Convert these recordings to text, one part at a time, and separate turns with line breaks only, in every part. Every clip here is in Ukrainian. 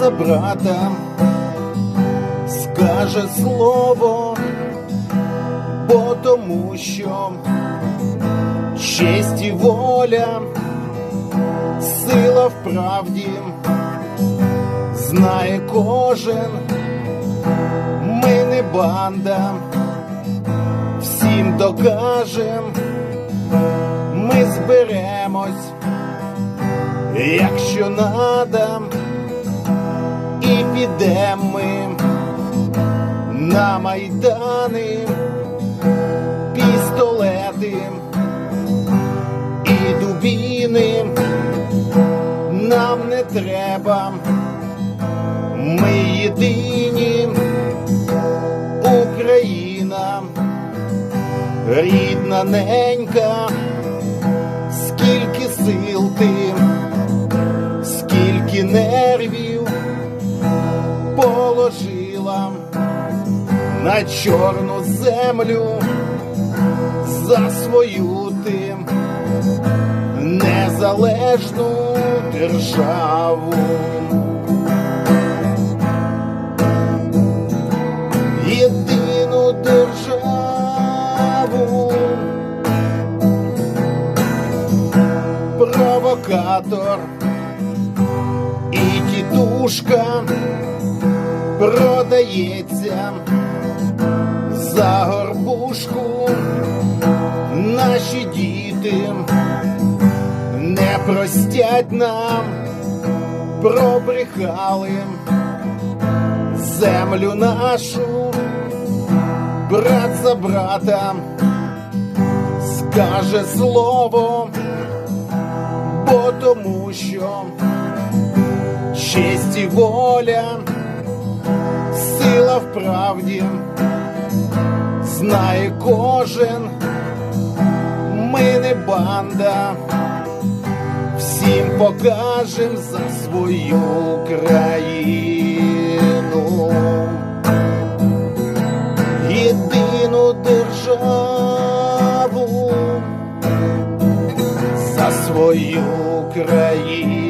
за брата скаже слово, бо тому що честь і воля, сила в правді, знає кожен, ми не банда, всім докажем, ми зберемось, якщо надам, і ми на майдани, пістолети і дубіни. Нам не треба, ми єдині, Україна, рідна ненька, на чорну землю за свою ти незалежну державу. Єдину державу. Провокатор і тітушка продається за горбушку. Наші діти не простять нам, пробрехали землю нашу, брат за брата скаже слово, бо тому що честь і воля, сила в правді, знає кожен, ми не банда, всім покажем за свою країну, єдину державу, за свою країну.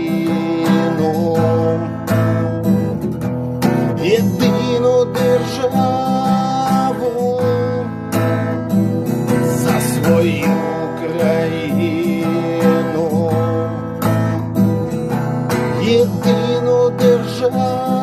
Boże.